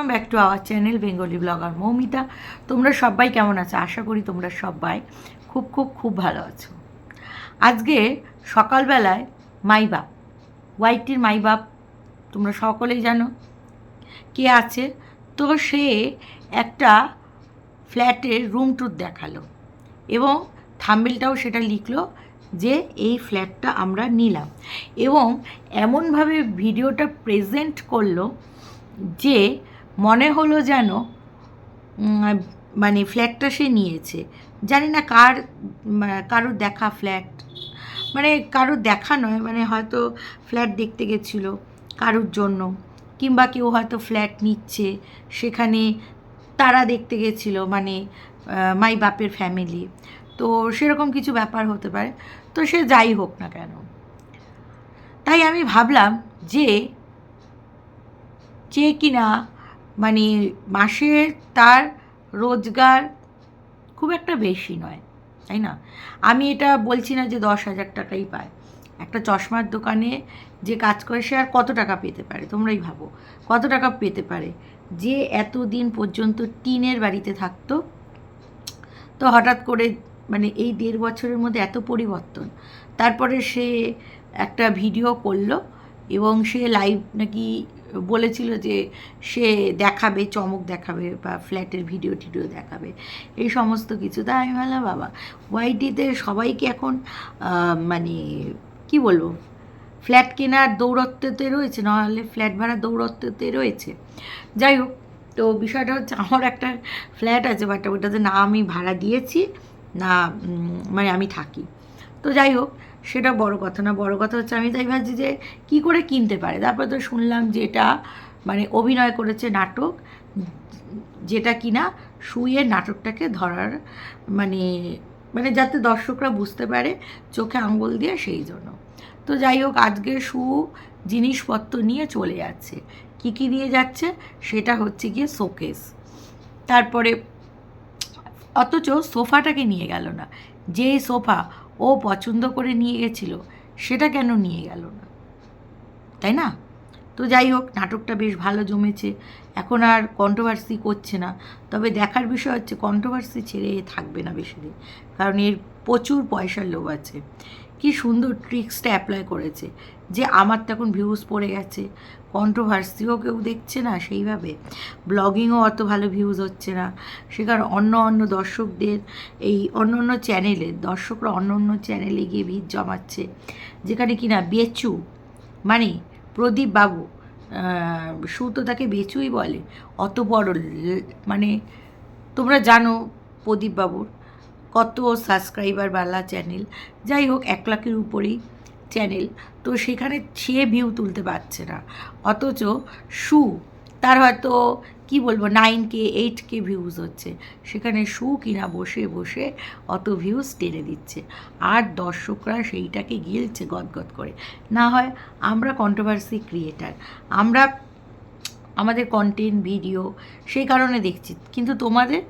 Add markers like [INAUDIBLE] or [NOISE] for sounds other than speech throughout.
Welcome back to our channel Bengali blogger Moumita তোমরা সবাই কেমন আছো? আশা করি তোমরা সবাই খুব খুব খুব ভালো আছো। আজকে সকালবেলায় মাই বাপ ওয়াইটির মাই বাপ তোমরা সকলেই জানো, কে আছে? তো সে একটা ফ্ল্যাটের রুম ট্যুর দেখাল এবং থাম্বেলটাও সেটা লিখলো যে এই ফ্ল্যাটটা আমরা নিলাম এবং এমনভাবে ভিডিওটা প্রেজেন্ট করল যে মনে হলো যেন মানে ফ্ল্যাটটা সে নিয়েছে। জানি না কার কারোর দেখা ফ্ল্যাট মানে কারোর দেখা নয় মানে হয়তো ফ্ল্যাট দেখতে গেছিল কারোর জন্য। কিংবা কেউ হয়তো ফ্ল্যাট নিচ্ছে, সেখানে তারা দেখতে গেছিল মানে মাই বাপের ফ্যামিলি তো সেরকম কিছু ব্যাপার হতে পারে। তো সে যাই হোক না কেন। তাই আমি ভাবলাম যে যে কিনা মানে মাসে তার রোজগার খুব একটা বেশি নয়, তাই না? আমি এটা বলছি না যে দশ হাজার টাকাই পায়। একটা চশমার দোকানে যে কাজ করে সে আর কত টাকা পেতে পারে, তোমরাই ভাবো। কত টাকা পেতে পারে? যে এতদিন পর্যন্ত টিনের বাড়িতে থাকতো, তো হঠাৎ করে মানে এই দেড় বছরের মধ্যে এত পরিবর্তন। তারপরে সে একটা ভিডিও করল এবং সে লাইভ নাকি বলেছিল যে সে দেখাবে, চমক দেখাবে বা ফ্ল্যাটের ভিডিও টিডিও দেখাবে। এই সমস্ত কিছু। তাই আমি ভাবলাম বাবা ওয়াইটিতে সবাইকে এখন মানে কি বলব? ফ্ল্যাট কেনার দৌরত্বতে রয়েছে, নাহলে ফ্ল্যাট ভাড়া দৌরত্বতে রয়েছে। যাই হোক, তো বিষয়টা হচ্ছে আমার একটা ফ্ল্যাট আছে বাট ওটাতে না আমি ভাড়া দিয়েছি, না মানে আমি থাকি। তো যাই হোক সেটা বড় কথা না, বড় কথা হচ্ছে আমি তাই ভাবছি যে কি করে কিনতে পারে। তারপর তো শুনলাম যে এটা মানে অভিনয় করেছে নাটক, যেটা কিনা শুয়ে নাটকটাকে ধরার মানে মানে যাতে দর্শকরা বুঝতে পারে চোখে আঙ্গুল দিয়ে সেই জন্য। তো যাই হোক, আজকে শু জিনিসপত্র নিয়ে চলে যাচ্ছে। কি কি নিয়ে যাচ্ছে? সেটা হচ্ছে গিয়ে শোকেস। তারপরে অথচ সোফাটাকে নিয়ে গেল না। যেই সোফা ও পছন্দ করে নিয়ে গেছিল, সেটা কেন নিয়ে গেল না? তাই না? তো যাই হোক, নাটকটা বেশ ভালো জমেছে। এখন আর কন্ট্রোভার্সি করছে না। তবে দেখার বিষয় হচ্ছে কন্ট্রোভার্সি ছেড়ে থাকবে না বেশি দিন কারণ এর প্রচুর পয়সার লোভ আছে। কি সুন্দর ট্রিক্সটা অ্যাপ্লাই করেছে। যে আমার তখন ভিউজ পড়ে গেছে। কন্ট্রোভার্সিও কেউ দেখছে না সেইভাবে? ব্লগিংও অত ভালো ভিউজ হচ্ছে না। সে কারণ অন্য অন্য দর্শকদের এই অন্য অন্য চ্যানেলে দর্শকরা অন্য অন্য চ্যানেলে গিয়ে ভিড় জমাচ্ছে। যেখানে কি না, বেচু মানে প্রদীপ বাবু সু তো তাকে বেচুই বলে। অত বড় মানে তোমরা জানো প্রদীপ বাবুর। কত সাবস্ক্রাইবার বালা চ্যানেল যাই হোক, এক লাখের উপরেই চ্যানেল তো সেখানে সে ভিউ তুলতে পারছে না। অথচ সু, তার হয়তো কি বলব nine K eight K views হচ্ছে। সেখানে সু কিনা বসে বসে অত ভিউজ টেনে দিচ্ছে। আর দর্শকরা সেইটাকে গিলছে গদগদ করে। না হয় আমরা কন্ট্রোভার্সি ক্রিয়েটার আমরা আমাদের কন্টেন্ট ভিডিও সেই কারণে দেখছি। কিন্তু তোমাদের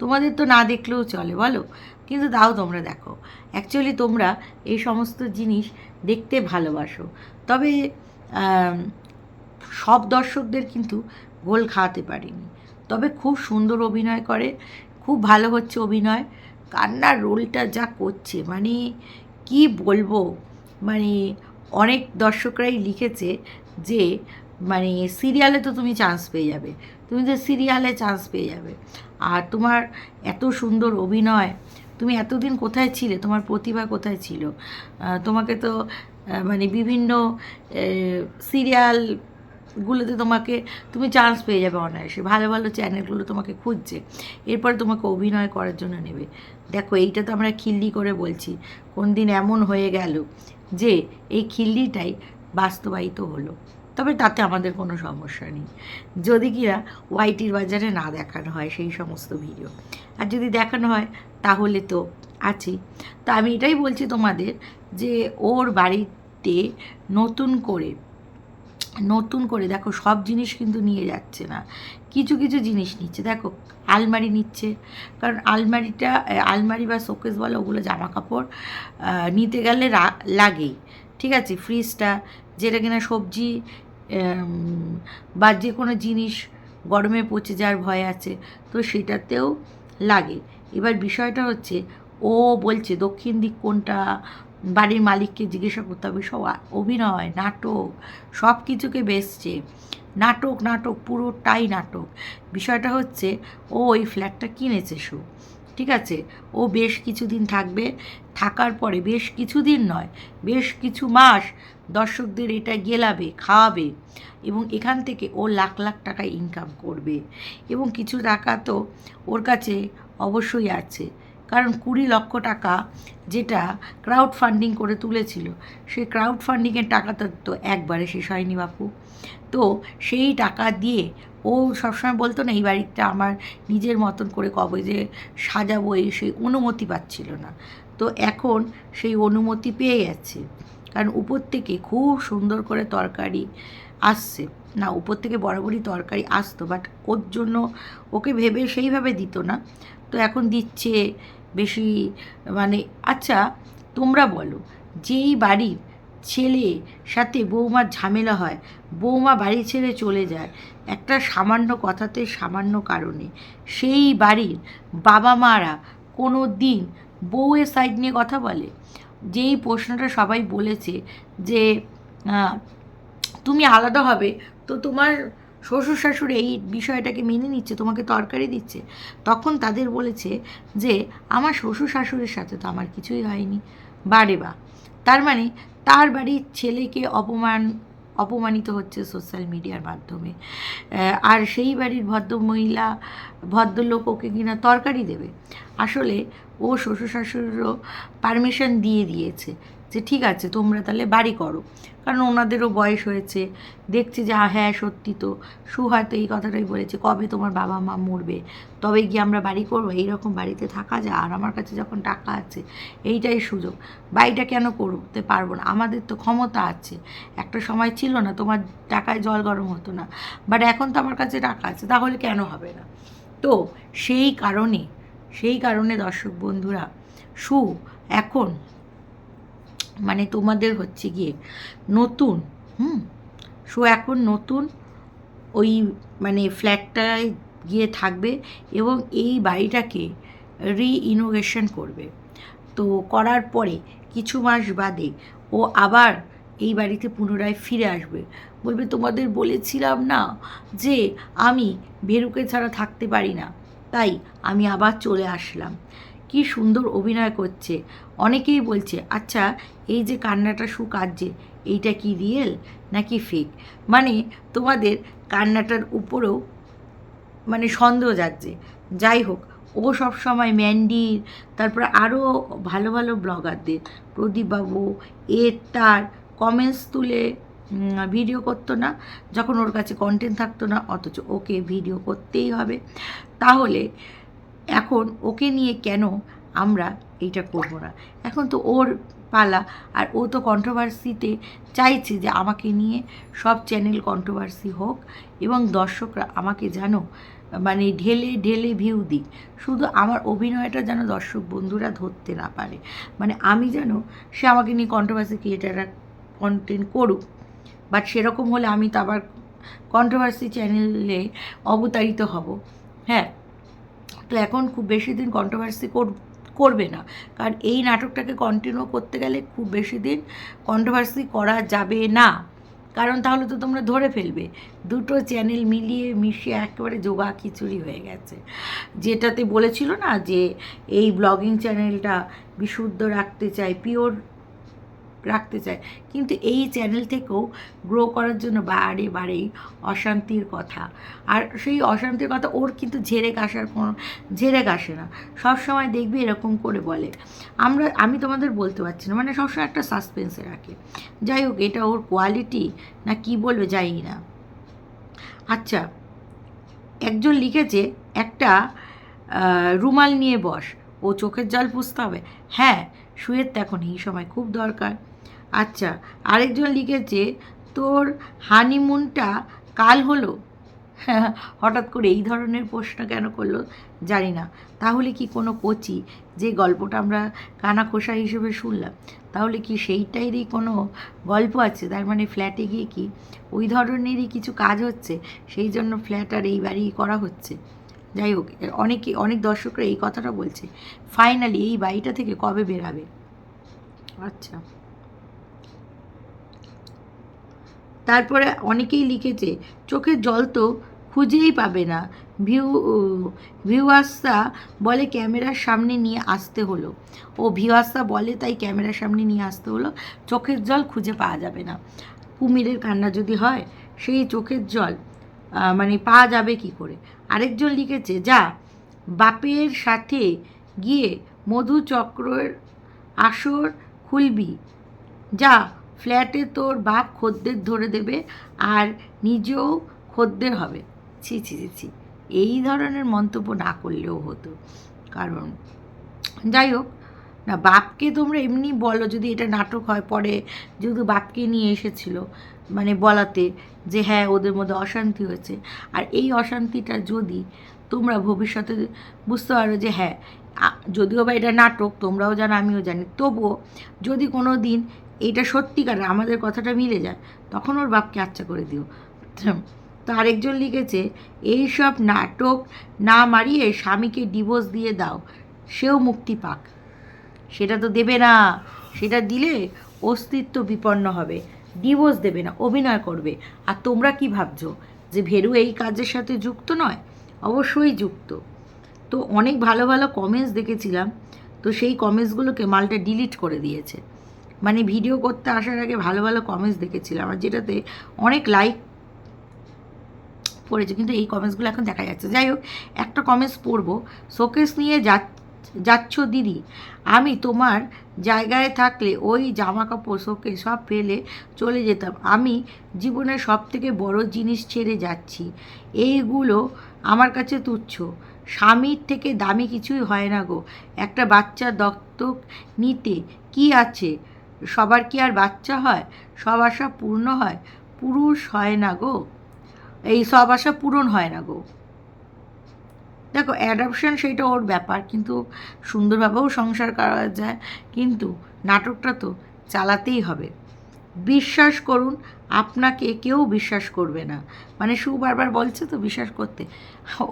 তোমাদের তো না দেখলেও চলে, বলো। কিন্তু তাও তোমরা দেখো। অ্যাকচুয়ালি তোমরা এই সমস্ত জিনিস দেখতে ভালোবাসো। তবে সব দর্শকদের কিন্তু গোল খাওয়াতে পারিনি। তবে খুব সুন্দর অভিনয় করে, খুব ভালো হচ্ছে অভিনয়। কান্নার রোলটা যা করছে মানে কি বলব? মানে অনেক দর্শকরাই লিখেছে যে মানে সিরিয়ালে তো তুমি চান্স পেয়ে যাবে। তুমি তো সিরিয়ালে চান্স পেয়ে যাবে। আর তোমার এত সুন্দর অভিনয়, তুমি এতদিন কোথায় ছিলে? তোমার প্রতিভা কোথায় ছিল? তোমাকে তো মানে বিভিন্ন সিরিয়ালগুলোতে তোমাকে, তুমি চান্স পেয়ে যাবে অনায়াসে। ভালো ভালো চ্যানেলগুলো তোমাকে খুঁজছে। এরপরে তোমাকে অভিনয় করার জন্য নেবে। দেখো, এইটা তো আমরা খিল্লি করে বলছি। কোন দিন এমন হয়ে গেল যে, এই খিল্লিটাই বাস্তবায়িত হলো। তবে তাতে আমাদের কোনো সমস্যা নেই। যদি কিনা ওয়াইটির বাজারে না দেখানো হয় সেই সমস্ত ভিডিও। আর যদি দেখানো হয়, তাহলে তো আছেই। তো আমি এটাই বলছি তোমাদের যে ওর বাড়িতে নতুন করে নতুন করে দেখো সব জিনিস কিন্তু নিয়ে যাচ্ছে না। কিছু কিছু জিনিস নিচ্ছে। দেখো, আলমারি নিচ্ছে। কারণ আলমারিটা, আলমারি বা শোকেস বলো, ওগুলো জামা কাপড় নিতে গেলে লাগেই। ঠিক আছে? ফ্রিজটা, যেটা কিনা সবজি বা যে কোনো জিনিস গরমে পচে যাওয়ার ভয় আছে, তো সেটাতেও লাগে। এবার বিষয়টা হচ্ছে, ও বলছে দক্ষিণ দিক কোনটা, বাড়ির মালিককে জিজ্ঞাসা করতে হবে, সব অভিনয়, নাটক, সব কিছুকে বেসছে নাটক নাটক, পুরোটাই নাটক। বিষয়টা হচ্ছে, ও ওই ফ্ল্যাটটা কিনেছে শু ঠিক আছে? ও বেশ কিছুদিন থাকবে, থাকার পরে, বেশ কিছুদিন নয়, বেশ কিছু মাস দর্শকদের এটা গেলাবে, খাওয়াবে এবং এখান থেকে ও লাখ লাখ টাকা ইনকাম করবে এবং কিছু টাকা তো ওর কাছে অবশ্যই আছে। কারণ কুড়ি লক্ষ টাকা যেটা ক্রাউড ফান্ডিং করে তুলেছিল, সেই ক্রাউড ফান্ডিংয়ের টাকাটা তো একবারে শেষ হয়নি বাপু। তো সেই টাকা দিয়ে ও সবসময় বলতো না, এই বাড়িটা আমার নিজের মতন করে কবে যে সাজাবো, এই সেই অনুমতি পাচ্ছিল না। তো এখন সেই অনুমতি পেয়ে গেছে। কারণ উপর থেকে খুব সুন্দর করে তরকারি আসছে। না, উপর থেকে বরাবরই তরকারি আসতো বাট ওর জন্য ওকে ভেবে সেইভাবে দিত না। তো এখন দিচ্ছে বেশি মানে আচ্ছা তোমরা বলো, যেই বাড়ির ছেলে সাথে বৌমার ঝামেলা হয়, বৌমা বাড়ি ছেড়ে চলে যায়, একটা সামান্য কথাতে, সামান্য কারণে সেই বাড়ির বাবা মারা কোনো দিন বউয়ের সাইড নিয়ে কথা বলে? যেই প্রশ্নটা সবাই বলেছে যে তুমি আলাদা হবে, তো তোমার শ্বশুর শাশুড়ি এই বিষয়টাকে মেনে নিচ্ছে, তোমাকে তরকারি দিচ্ছে। তখন তাদের বলেছে যে, আমার শ্বশুর শাশুড়ির সাথে তো আমার কিছুই হয়নি। বারে বা। তার মানে তার বাড়ির ছেলেকে অপমান, অপমানিত হচ্ছে সোশ্যাল মিডিয়ার মাধ্যমে। আর সেই বাড়ির ভদ্রমহিলা, ভদ্রলোক ওকে কিনা তরকারি দেবে। আসলে ও শ্বশুর শাশুড়িরও পারমিশন দিয়ে দিয়েছে যে ঠিক আছে তোমরা তাহলে বাড়ি করো। কারণ ওনাদেরও বয়স হয়েছে দেখছি যে আহ, হ্যাঁ সত্যি তো। সু হয়তো এই কথাটাই বলেছে কবে তোমার বাবা মা মরবে? তবে গিয়ে আমরা বাড়ি করব? এইরকম বাড়িতে থাকা যায়। আর আমার কাছে যখন টাকা আছে এইটাই সুযোগ। বাড়িটা কেন করতে পারব না? আমাদের তো ক্ষমতা আছে। একটা সময় ছিল না তোমার টাকায় জল গরম হতো না। বাট এখন তো আমার কাছে টাকা আছে তাহলে কেন হবে না? তো সেই কারণে সেই কারণে দর্শক বন্ধুরা সু এখন মানে তোমাদের হচ্ছে গিয়ে নতুন, হুম? সো এখন নতুন ওই মানে ফ্ল্যাটটায় গিয়ে থাকবে এবং এই বাড়িটাকে রিইনোভেশন করবে। তো করার পরে কিছু মাস বাদে ও আবার এই বাড়িতে পুনরায় ফিরে আসবে। বলবে, তোমাদের বলেছিলাম না যে আমি ভেরুকে ছাড়া থাকতে পারি না। তাই আমি আবার চলে আসলাম। কি সুন্দর অভিনয় করছে। অনেকেই বলছে আচ্ছা এই যে কান্নাটা কাঁদছে এইটা কি রিয়েল নাকি ফেক মানে তোমাদের কান্নাটার উপরেও মানে সন্দেহ যাচ্ছে যাই হোক, ও সব সময় ম্যান্ডির, তারপর আরও ভালো ভালো ব্লগারদের, প্রদীপবাবু, এর তার কমেন্টস তুলে ভিডিও করতো না, যখন ওর কাছে কন্টেন্ট থাকতো না, অথচ ওকে ভিডিও করতেই হবে। তাহলে এখন ওকে নিয়ে কেন আমরা এইটা করব না? এখন তো ওর পালা, আর ও তো কন্ট্রোভার্সিতে চাইছে যে আমাকে নিয়ে সব চ্যানেল কন্ট্রোভার্সি হোক, এবং দর্শকরা আমাকে জানো মানে ঢেলে ঢেলে ভিউ দিক। শুধু আমার অভিনয়টা যেন দর্শক বন্ধুরা ধরতে না পারে। মানে আমি যেন সে আমাকে নিয়ে কন্ট্রোভার্সি ক্রিয়েটাররা কন্টেন্ট করুক বাট সেরকম হলে আমি তো আবার কন্ট্রোভার্সি চ্যানেলে অবতারিত হব। হ্যাঁ? তো এখন খুব বেশি দিন কন্ট্রোভার্সি করবে না। কারণ এই নাটকটাকে কন্টিনিউ করতে গেলে খুব বেশি দিন কন্ট্রোভার্সি করা যাবে না। কারণ তাহলে তো তোমরা ধরে ফেলবে। দুটো চ্যানেল মিলিয়ে, মিশিয়ে একেবারে যোগা খিচুড়ি হয়ে গেছে। যেটাতে বলেছিল না যে এই ব্লগিং চ্যানেলটা বিশুদ্ধ রাখতে চাই পিওর রাখতে চায়। কিন্তু এই চ্যানেল থেকেও গ্রো করার জন্য বারে বারেই অশান্তির কথা। আর সেই অশান্তির কথা ওর কিন্তু ঝেড়ে কাশার কোনো ঝেড়ে কাশে না। সবসময় দেখবি এরকম করে বলে। আমরা, আমি তোমাদের বলতে পারছি না। মানে সবসময় একটা সাসপেন্সে রাখে। যাই হোক, এটা ওর কোয়ালিটি না কি বলবে যাই না। আচ্ছা একজন লিখেছে, একটা রুমাল নিয়ে বস। ও চোখের জল পুষতে হবে। হ্যাঁ শুয়ের তো এখন এই সময় খুব দরকার। আচ্ছা আরেকজন লিখেছে, তোর হানিমুনটা কাল হলো? [LAUGHS] হঠাৎ করে এই ধরনের প্রশ্ন কেন করল জানি না। তাহলে কি কোনো কোচি যে গল্পটা আমরা কানা খোসা হিসেবে শুনলাম? তাহলে কি সেইটারই কোনো গল্প আছে? তার মানে ফ্ল্যাটে গিয়ে কি ওই ধরনেরই কিছু কাজ হচ্ছে? সেই জন্য ফ্ল্যাট আর এই বাড়ি করা হচ্ছে। যাই হোক অনেকে, অনেক দর্শকরা এই কথাটা বলছে। ফাইনালি এই বাড়িটা থেকে কবে বেরাবে আচ্ছা। তারপরে অনেকেই লিখেছে, চোখের জল তো খুঁজেই পাবে না। ভিউ, ভিউয়ার্সরা বলে ক্যামেরার সামনে নিয়ে আসতে হলো। ও ভিউয়ার্সরা বলে তাই ক্যামেরার সামনে নিয়ে আসতে হলো, চোখের জল খুঁজে পাওয়া যাবে না। কুমিরের কান্না যদি হয়, সেই চোখের জল মানে পাওয়া যাবে কি করে? আরেকজন লিখেছে, যা, বাপের সাথে গিয়ে মধু চক্রের আসর খুলবি। যা ফ্ল্যাটে তোর বাপ খদ্দের ধরে দেবে আর নিজেও খদ্দের হবে। ছি ছি ছি ছি। এই ধরনের মন্তব্য না করলেও হতো। কারণ, যাই হোক, না, বাপকে তোমরা এমনি বলো যদি এটা নাটক হয় পরে, যেহেতু বাপকে নিয়ে এসেছিল মানে বলাতে যে হ্যাঁ ওদের মধ্যে অশান্তি হয়েছে। আর এই অশান্তিটা যদি তোমরা ভবিষ্যতে বুঝতে পারো যে হ্যাঁ যদিও বা এটা নাটক, তোমরাও জানো, আমিও জানি, তবুও যদি কোনো দিন এটা সত্যিকার আমাদের কথাটা মিলে যায়। তখন ওর বাপকে আচ্ছা করে দিও। তো আরেকজন লিখেছে এইসব নাটক না মারিয়ে স্বামীকে ডিভোর্স দিয়ে দাও, সেও মুক্তি পাক। সেটা তো দেবে না। সেটা দিলে অস্তিত্ব বিপন্ন হবে। ডিভোর্স দেবে না, অভিনয় করবে। আর তোমরা কি ভাবছ যে ভেরু এই কাজের সাথে যুক্ত নয়? অবশ্যই যুক্ত। তো অনেক ভালো ভালো কমেন্টস দেখেছিলাম। তো সেই কমেন্টসগুলোকে মালটা ডিলিট করে দিয়েছে। মানে ভিডিও করতে আসার আগে ভালো ভালো কমেন্টস দেখেছিলাম। আর যেটাতে অনেক লাইক পড়েছে, কিন্তু এই কমেন্টসগুলো এখন দেখা যাচ্ছে। যাই হোক, একটা কমেন্টস পড়ব। শোকেস নিয়ে যা, যাচ্ছ দিদি, আমি তোমার জায়গায় থাকলে ওই জামা কাপড় শোকে সব ফেলে চলে যেতাম। আমি জীবনের সব থেকে বড় জিনিস ছেড়ে যাচ্ছি। এইগুলো আমার কাছে তুচ্ছ। স্বামীর থেকে দামি কিছুই হয় না গো। একটা বাচ্চা দত্তক নিতে কি আছে? সবার কি আর বাচ্চা হয়? সব আশা পূর্ণ হয়? পুরুষ হয় না গো। এই সব আশা পূরণ হয় না গো। দেখো অ্যাডাপশন সেটা ওর ব্যাপার, কিন্তু সুন্দরভাবেও সংসার করা যায়, কিন্তু নাটকটা তো চালাতেই হবে। বিশ্বাস করুন, আপনাকে কেউ বিশ্বাস করবে না। মানে সু বারবার বলছে তো, বিশ্বাস করতে।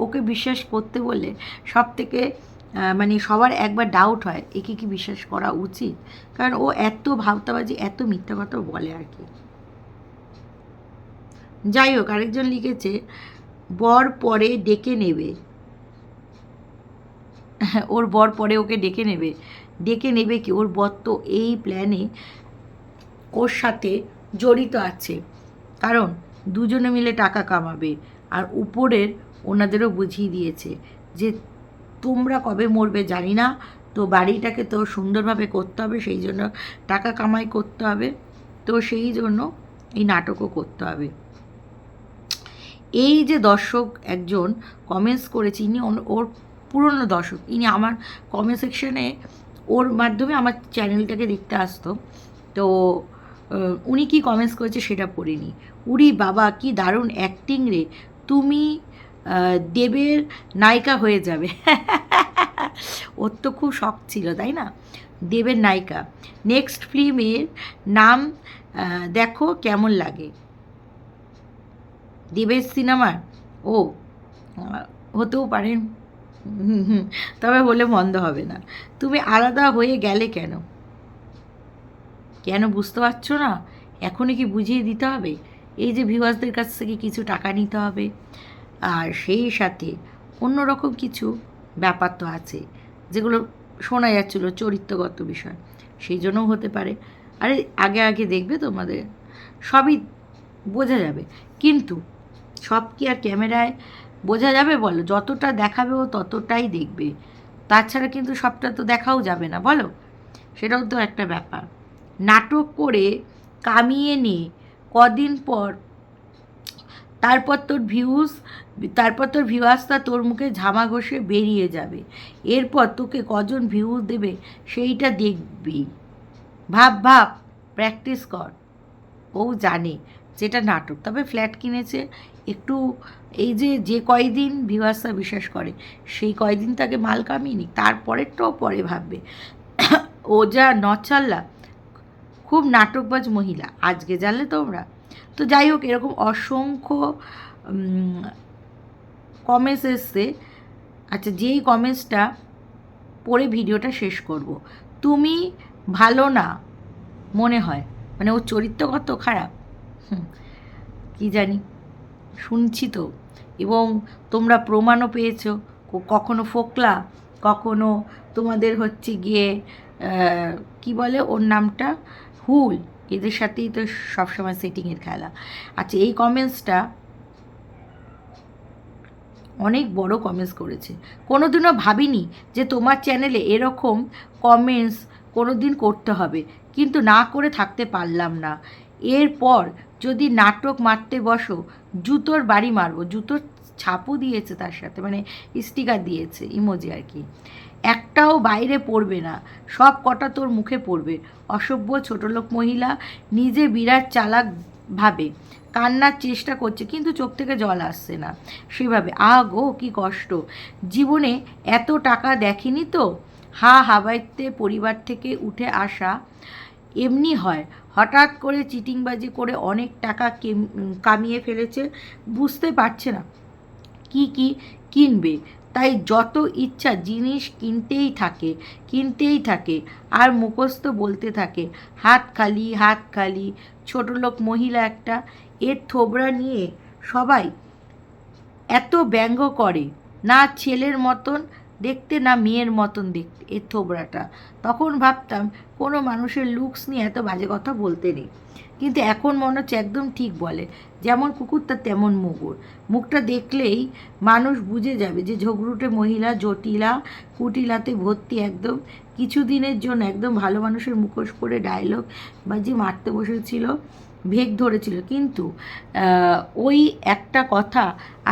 ওকে বিশ্বাস করতে বলে সব থেকে মানে সবার একবার ডাউট হয়, একে কি বিশ্বাস করা উচিত? কারণ ও এত ভাবতাবাজি এত মিথ্যা কথা বলে আর কি। যাই হোক, আরেকজন লিখেছে, বর পরে ডেকে নেবে। [LAUGHS] ওর বর পরে ওকে ডেকে নেবে। ডেকে নেবে কি? ওর বর তো এই প্ল্যানে ওর সাথে জড়িত আছে। কারণ দুজনে মিলে টাকা কামাবে। আর উপরের ওনাদেরও বুঝিয়ে দিয়েছে যে তোমরা কবে মরবে জানি না। তো বাড়িটাকে তো সুন্দরভাবে করতে হবে, সেই জন্য টাকা কামাই করতে হবে। তো সেই জন্য এই নাটকও করতে হবে। এই যে দর্শক একজন কমেন্টস করেছে, ইনি ওর পুরনো দর্শক, ইনি আমার কমেন্ট সেকশনে ওর মাধ্যমে আমার চ্যানেলটাকে দেখতে আসতো। তো উনি কি কমেন্টস করেছে সেটা পড়িনি উরি বাবা, কি দারুণ অ্যাক্টিং রে। তুমি দেবের নায়িকা হয়ে যাবে। ওর তো খুব শখ ছিল, তাই না? দেবের নায়িকা। নেক্সট ফিল্মের নাম দেখো কেমন লাগে। দেবের সিনেমার ও হতেও পারেন তবে বলে মন্দ হবে না। তুমি আলাদা হয়ে গেলে কেন? কেন বুঝতে পারছ না? এখনই কি বুঝিয়ে দিতে হবে? এই যে ভিউয়ার্সদের কাছ থেকে কিছু টাকা নিতে হবে। আর সেই সাথে অন্যরকম কিছু ব্যাপার তো আছে, যেগুলো শোনা যাচ্ছিল চরিত্রগত বিষয়। সেই জন্যও হতে পারে। আরে, আগে আগে দেখবে তোমাদের। সবই বোঝা যাবে। কিন্তু সব কি আর ক্যামেরায় বোঝা যাবে বলো? যতটা দেখাবে ও ততটাই দেখবে। তাছাড়া কিন্তু সবটা তো দেখাও যাবে না, বলো? সেটাও তো একটা ব্যাপার। নাটক করে কামিয়ে নিয়ে কদিন পর তারপর তোর ভিউজ তারপর তোর ভিউয়ার্সটা তোর মুখে ঝামা ঘষে বেরিয়ে যাবে। এরপর তোকে কজন ভিউজ দেবে সেইটা দেখবি। ভাব ভাব প্র্যাকটিস কর। ও জানে যেটা নাটক। তবে ফ্ল্যাট কিনেছে, একটু এই যে যে কয়দিন ভিউয়ার্সরা বিশ্বাস করে, সেই কয়দিন তাকে মাল কামিয়ে তারপরেরটাও পরে ভাববে। [COUGHS] ও যা নচাল্লা, খুব নাটকবাজ মহিলা, আজকে জানলে তোমরা। তো যাই হোক, এরকম অসংখ্য কমেন্টস এসছে। আচ্ছা যেই কমেন্টসটা পড়ে ভিডিওটা শেষ করব। তুমি ভালো না, মনে হয়। মানে ওর চরিত্র কত খারাপ। কি জানি, শুনছি তো। এবং তোমরা প্রমাণও পেয়েছ কখনো ফোকলা, কখনো তোমাদের হচ্ছে গিয়ে কি বলে ওর নামটা? হুল। এদের সাথেই তো সবসময় সেটিংয়ের খেলা। আচ্ছা এই কমেন্টসটা অনেক বড় কমেন্টস করেছে। কোনো দিনও ভাবিনি যে তোমার চ্যানেলে এরকম কমেন্টস কোনো দিন করতে হবে। কিন্তু না করে থাকতে পারলাম না। এরপর যদি নাটক মারতে বসো, জুতোর বাড়ি মারবো। জুতোর ছাপও দিয়েছে তার সাথে মানে স্টিকার দিয়েছে ইমোজি আর কি। একটাও বাইরে পড়বে না, সব কটা তোর মুখে পড়বে। অসভ্য ছোটলোক মহিলা নিজে বিরাট চালাক ভাবে, কান্নার চেষ্টা করছে কিন্তু চোখ থেকে জল আসছে না। সেভাবে, আ গো, কি কষ্ট। জীবনে এত টাকা দেখেনি তো? হা হাবাইতে পরিবার থেকে উঠে আসা এমনি হয়। হঠাৎ করে চিটিংবাজি করে অনেক টাকা কেম- কামিয়ে ফেলেছে, বুঝতে পারছে না। কি কি কিনবে? তাই যত ইচ্ছা জিনিস কিনতেই থাকে কিনতেই থাকে, আর মুখস্থ বলতে থাকে, হাত খালি হাত খালি ছোটলোক মহিলা একটা, এর থোবড়া নিয়ে সবাই এত ব্যঙ্গ করে, না ছেলের মতন দেখতে, না মেয়ের মতন দেখতে এর থোবড়াটা তখন ভাবতাম, কোনো মানুষের লুকস নিয়ে এত বাজে কথা বলতে নেই। কিন্তু এখন মনে হচ্ছে একদম ঠিক বলে। যেমন কুকুর তার তেমন মুগুর। মুখটা দেখলেই মানুষ বুঝে যাবে যে ঝগড়ুটে মহিলা, জটিলা, কুটিলাতে ভর্তি একদম। কিছুদিনের জন্য একদম ভালো মানুষের মুখোশ করে ডায়লগ বাজি মারতে বসেছিল, ভেগ ধরেছিল। কিন্তু ওই একটা কথা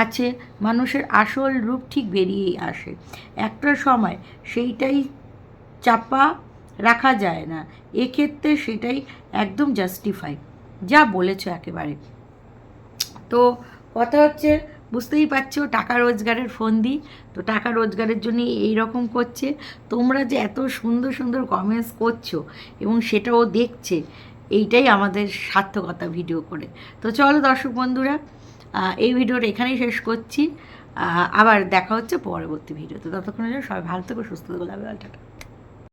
আছে, মানুষের আসল রূপ ঠিক বেরিয়েই আসে। একটা সময় সেইটাই চাপা রাখা যায় না। এক্ষেত্রে সেটাই একদম জাস্টিফাই যা বলেছ একেবারে। তো কথা হচ্ছে, বুঝতেই পারছ, টাকা রোজগারের ফোন দিই তো টাকা রোজগারের জন্য এই রকম করছে। তোমরা যে এত সুন্দর সুন্দর কমেন্টস করছ এবং সেটাও দেখছে, এইটাই আমাদের সার্থকতা ভিডিও করে। তো চলো দর্শক বন্ধুরা এই ভিডিওটা এখানেই শেষ করছি। আবার দেখা হচ্ছে পরবর্তী ভিডিওতে ততক্ষণের জন্য সবাই ভালো থেকো, সুস্থ থেকো, লাভ